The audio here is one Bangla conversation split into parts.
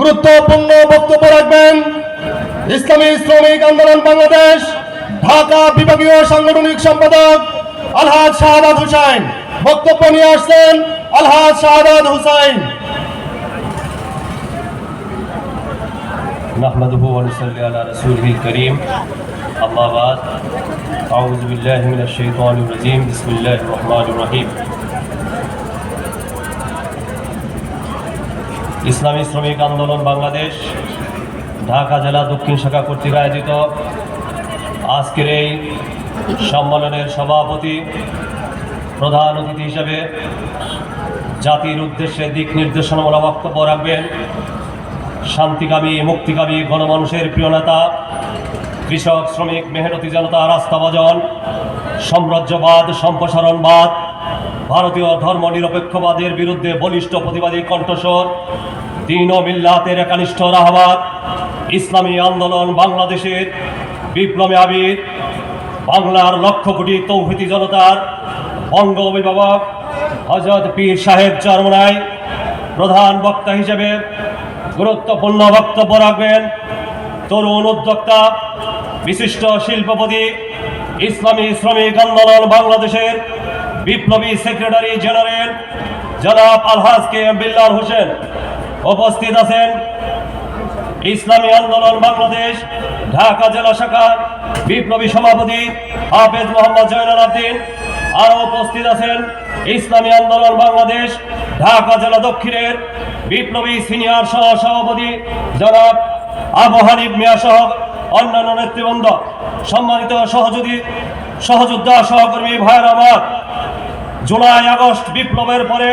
গুরুত্বপূর্ণ বক্তব্য রাখবেন ইসলামী শ্রমিক আন্দোলন বাংলাদেশ ঢাকা বিভাগীয় সাংগঠনিক সম্পাদক আলহাজ শাহাদাত হুসাইন বক্তব্য নিয়ে আসছেন আলহাজ শাহাদাত হুসাইন نحمده ونصلي على رسوله الكريم أما بعد أعوذ بالله من الشيطان الرجيم بسم الله الرحمن الرحيم ইসলামী শ্রমিক আন্দোলন বাংলাদেশ, ঢাকা জেলা দক্ষিণ শাখা কর্তৃক আয়োজিত। আজকের এই সম্মেলনের সভাপতি প্রধান অতিথি হিসেবে জাতির উদ্দেশ্যে দিক নির্দেশনামূলক বক্তব্য রাখবেন। শান্তিকামী, মুক্তিকামী গণমানুষের প্রিয় নেতা, কৃষক, শ্রমিক, মেহনতি জনতা রাস্তাবজন সাম্রাজ্যবাদ, সম্প্রসারণবাদ ভারতীয় ধর্ম নিরপেক্ষবাদের বিরুদ্ধে বলিষ্ঠ প্রতিবাদী কণ্ঠস্বর, দিন ও মিল্লাতের একানিষ্ঠ রাহবাদ, ইসলামী আন্দোলন বাংলাদেশের বিপ্লবী আবির, বাংলার লক্ষ কোটি তৌহিতি জনতার বঙ্গ অভিভাবক হজরত পীর সাহেব চরমনায় প্রধান বক্তা হিসেবে গুরুত্বপূর্ণ বক্তব্য রাখবেন। তরুণ উদ্যোক্তা, বিশিষ্ট শিল্পপতি, ইসলামী শ্রমিক আন্দোলন বাংলাদেশের বিপ্লবী সেক্রেটারি জেনারেল জনাব আলহাজ কে এম বিল্লাল হোসেন উপস্থিত আছেন। ইসলামী আন্দোলন বাংলাদেশ, ঢাকা জেলা শাখা বিপ্লবী সভাপতি হাফেজ মোহাম্মদ জয়নাল আবদিন। আরও উপস্থিত আছেন ইসলামী আন্দোলন বাংলাদেশ, ঢাকা জেলা দক্ষিণের বিপ্লবী সিনিয়র সহ সভাপতি জনাব আবু হানিফ মিয়া সহ অন্যান্য নেতৃবৃন্দ। সম্মানিত সহযোগী, সহযোদ্ধা সহকর্মী ভাইয়ের আমার জুলাই আগস্ট বিপ্লবের পরে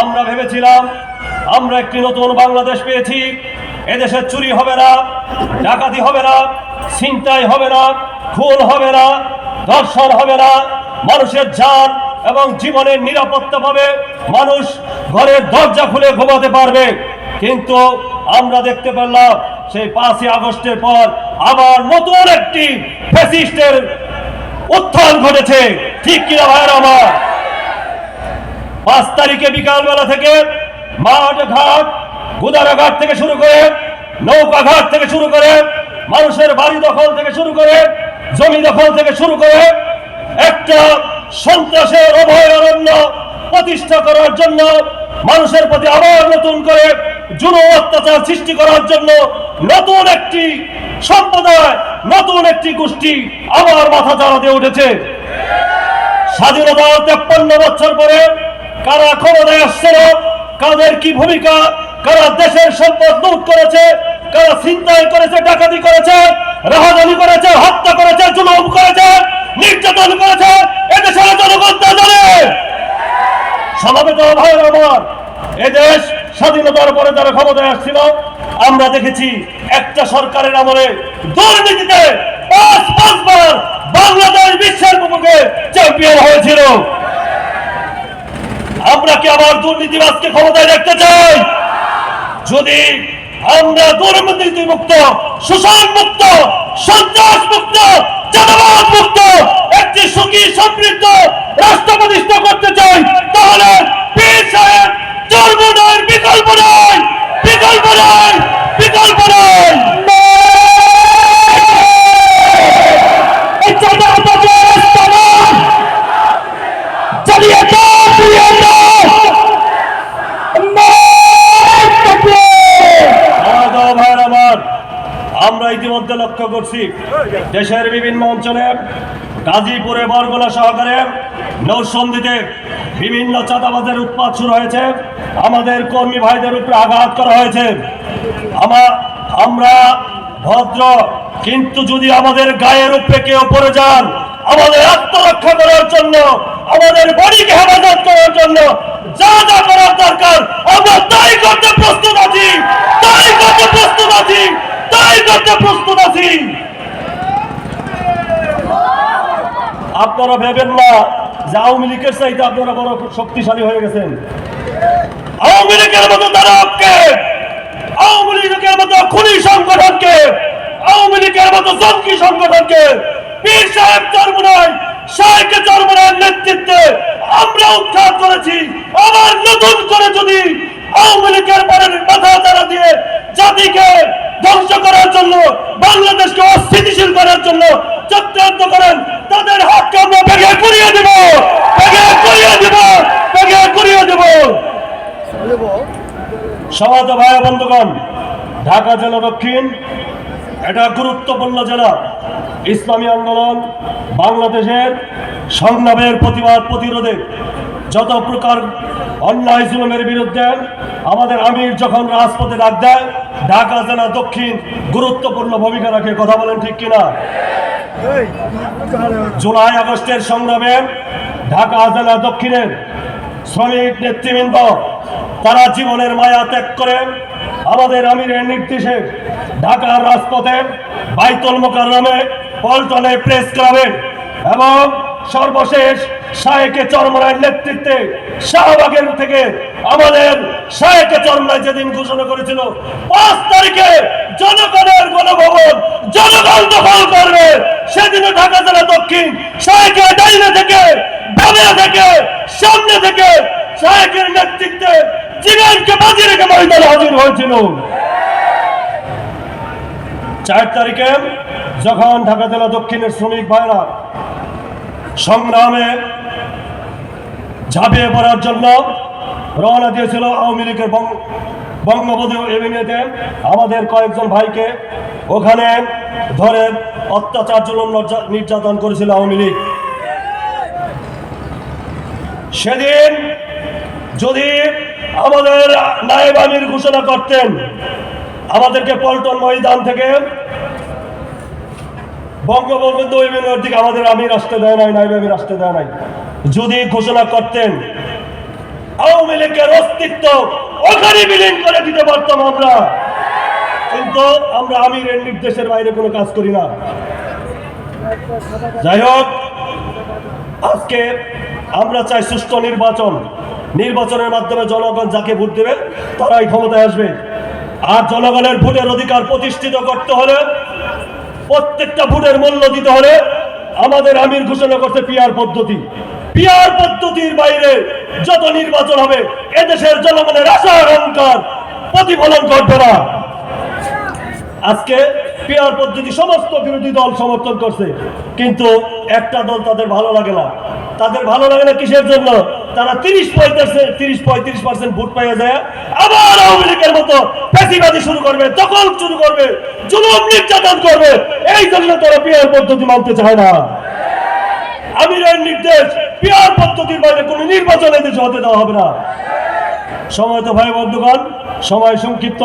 আমরা ভেবেছিলাম, আমরা একটি নতুন বাংলাদেশ পেয়েছি। এদেশে চুরি হবে না, ডাকাতি হবে না, ছিনতাই হবে না, খুন হবে না, ধর্ষণ হবে না। মানুষের যান এবং জীবনের নিরাপত্তা পাবে। মানুষ ঘরের দরজা খুলে ঘুমাতে পারবে। কিন্তু আমরা দেখতে পেলাম, সেই পাঁচই আগস্টের পর আবার নতুন একটি ফ্যাসিস্টের উত্থান ঘটেছে। ঠিক কিনা ভাইয়ের আমার? পাঁচ তারিখে বিকালবেলা থেকে মাঠ, ঘাট গুদারা ঘাট থেকে শুরু করে নৌকা ঘাট থেকে শুরু করে মানুষের বাড়ি দখল থেকে শুরু করে জমি দখল থেকে শুরু করে একটা সন্ত্রাসের অভয়ারণ্য প্রতিষ্ঠা করার জন্য, মানুষের প্রতি আবার নতুন করে জুন অত্যাচার সৃষ্টি করার জন্য নতুন একটি সম্প্রদায়, নতুন একটি গোষ্ঠী আবার মাথা চালাতে উঠেছে। স্বাধীনতার তেপ্পান্ন বছর পরে কারা ক্ষমতায় আসছে না কাদের কি ভূমিকা, কারা দেশের সম্পদ লুট করেছে, কারা ছিনতাই করেছে, ডাকাতি করেছে রাহাজানি করেছে, হত্যা করেছে, জুলুম করেছে, নির্যাতন করেছে, এদেশের জনগণ তা জানে। স্বভাবিত ভাইয়ের আমার এদেশ স্বাধীনতার পরে যারা ক্ষমতায় আসছিল, আমরা দেখেছি একটা সরকারের আমলে দুর্নীতিতে পাঁচ পাঁচবার বাংলাদেশ বিশ্বের বিপক্ষে চ্যাম্পিয়ন হয়েছিল। আমরা কি আবার দুর্নীতিবাজকে ক্ষমতায় রাখতে চাই? যদি আমরা দুর্নীতি মুক্ত শোষণ মুক্ত সন্ত্রাস মুক্ত জনবাদ মুক্ত একটি সুখী, সমৃদ্ধ রাষ্ট্র প্রতিষ্ঠা করতে চাই, তাহলে ইতিমধ্যে লক্ষ্য করছি। দেশের বিভিন্ন অঞ্চলে, গাজীপুরে বরগোলা সহকারে নৌসন্দিতে বিভিন্ন চাঁদাবাজের উৎপাদ শুরু হয়েছে। আমাদের কর্মী ভাইদের উপরে আঘাত করা হয়েছে। আমার আমরা ভদ্র, কিন্তু যদি আমাদের গায়ের উপরে কেউ পড়ে যান, আমাদের আত্মরক্ষা করার জন্য, আমাদের বডিকে হেফাজত করার জন্য যা যা করার দরকার, আমরা তাই করতে প্রস্তুত আছি তাই করতে প্রস্তুত আছি তাই করতে প্রস্তুত আছি। আপনারা ভেবেন না যে আওয়ামী লীগের চাইতে আপনারা বড় শক্তিশালী হয়ে গেছেন। আওয়ামী লীগের মতো দাঁড়াবকে আওয়ামী লীগের মতো খুনি সংগঠনকে, আওয়ামী লীগের মতো জঙ্গি সংগঠনকে পীর সাহেব চরমনায় শাহেকে চরমনায়ের নেতৃত্বে আমরা উৎখাত করেছি। আবার নতুন করে যদি পরের তারা জাতিকে ধ্বংস করার জন্য, বাংলাদেশকে করার জন্য করেন। তাদের করিয়ে করিয়ে দেব। করিয়ে ভাই ঢাকা জেলা দক্ষিণ, এটা গুরুত্বপূর্ণ জেলা। ইসলামী আন্দোলন বাংলাদেশের সংগ্রামের প্রতিবাদ প্রতিরোধে যত প্রকার অন্যায় জুলুমের বিরুদ্ধে আমাদের আমির যখন রাজপথে ডাক দেয় ঢাকা জেলা দক্ষিণ গুরুত্বপূর্ণ ভূমিকা রাখে কথা বলেন ঠিক কিনা? জুলাই আগস্টের সংগ্রামে ঢাকা জেলা দক্ষিণের শ্রমিক নেতৃবৃন্দ তারা জীবনের মায়া ত্যাগ করে আমাদের আমিরের নির্দেশে ঢাকার রাজপথে বাইতুল নামে পল্টনে প্রেস ক্লাবে এবং সর্বশেষ শাহেকে চরমরার নেতৃত্বে শাহবাগের থেকে আমাদের শাহেকে চরমরায় যেদিন ঘোষণা করেছিল, পাঁচ তারিখে জনগণের গণভবন, জনগণ দখল করবে। সেদিনে ঢাকা জেলা দক্ষিণ, শাহেকে ডাইনে থেকে, বামে থেকে, সামনে থেকে শাহেকের নেতৃত্বে জীবনকে বাজি রেখে ময়দানে হাজির হয়েছিল। চার তারিখে যখন ঢাকা জেলা দক্ষিণের শ্রমিক ভাইরা সংগ্রামে ঝাঁপিয়ে পড়ার জন্য রওনা দিয়েছিল আওয়ামী লীগের বঙ্গ- বঙ্গবন্ধু এভিনিউতে। আমাদের কয়েকজন ভাইকে ওখানে ধরে অত্যাচার জুলুম নির্যাতন করেছিল আওয়ামী লীগ। সেদিন যদি আমাদের নায়েব আমির ঘোষণা করতেন, আমাদেরকে পল্টন ময়দান থেকে বঙ্গবন্ধু এভিনিউর দিকে আমাদের আমির আসতে দেয় নাই নাইব আমির আসতে দেয় নাই। যদি ঘোষণা করতেন, আওয়ামী লীগের অস্তিত্ব ওখানে বিলীন করে দিতে পারতাম আমরা। কিন্তু আমরা আমিরের নির্দেশের বাইরে কোনো কাজ করি না। যাই হোক, আজকে আমরা চাই সুষ্ঠু নির্বাচন। নির্বাচনের মাধ্যমে জনগণ যাকে ভোট দেবে, তারাই ক্ষমতায় আসবে। আর জনগণের ভোটের অধিকার প্রতিষ্ঠিত করতে হলে, প্রত্যেকটা ভোটের মূল্য দিতে হলে আমাদের আমির ঘোষণা করছে পিয়ার পদ্ধতি। পিয়ার পদ্ধতির বাইরে যত নির্বাচন হবে, এদেশের জনগণের আশা আকাঙ্ক্ষার প্রতিফলন ঘটবে না। আজকে পিয়ার পদ্ধতি সমস্ত বিরোধী দল সমর্থন করছে, কিন্তু একটা দল তাদের ভালো লাগে না। তাদের ভালো লাগে না কিসের জন্য? তারা তিরিশ পঁয়ত্রিশ তিরিশ পঁয়ত্রিশ পার্সেন্ট ভোট পাইয়া যায়, আবার আওয়ামী লীগের মতো ফেসিবাদী শুরু করবে, দখল শুরু করবে, জুলুম নির্যাতন করবে। এই জন্য তারা পিয়ার পদ্ধতি মানতে চায় না। আমিরের নির্দেশ পিয়ার পদ্ধতির বাইরে কোনো নির্বাচনে এদেশে হতে দেওয়া হবে না। সময় তো ভাই বন্ধুগণ, সময় সংক্ষিপ্ত।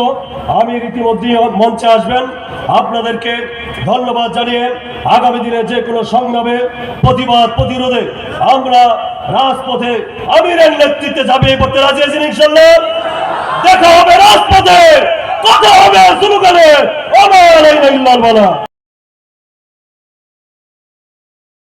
আমি ইতিমধ্যেই মঞ্চে আসবেন। আপনাদেরকে ধন্যবাদ জানিয়ে আগামী দিনে যে কোনো সংগ্রামে প্রতিবাদ, প্রতিরোধে আমরা রাজপথে আমিরের নেতৃত্বে ঝাঁপিয়ে পড়তে রাজি ইনশাল্লাহ দেখা হবে রাজপথে, কথা হবে শুরু করে। বলা।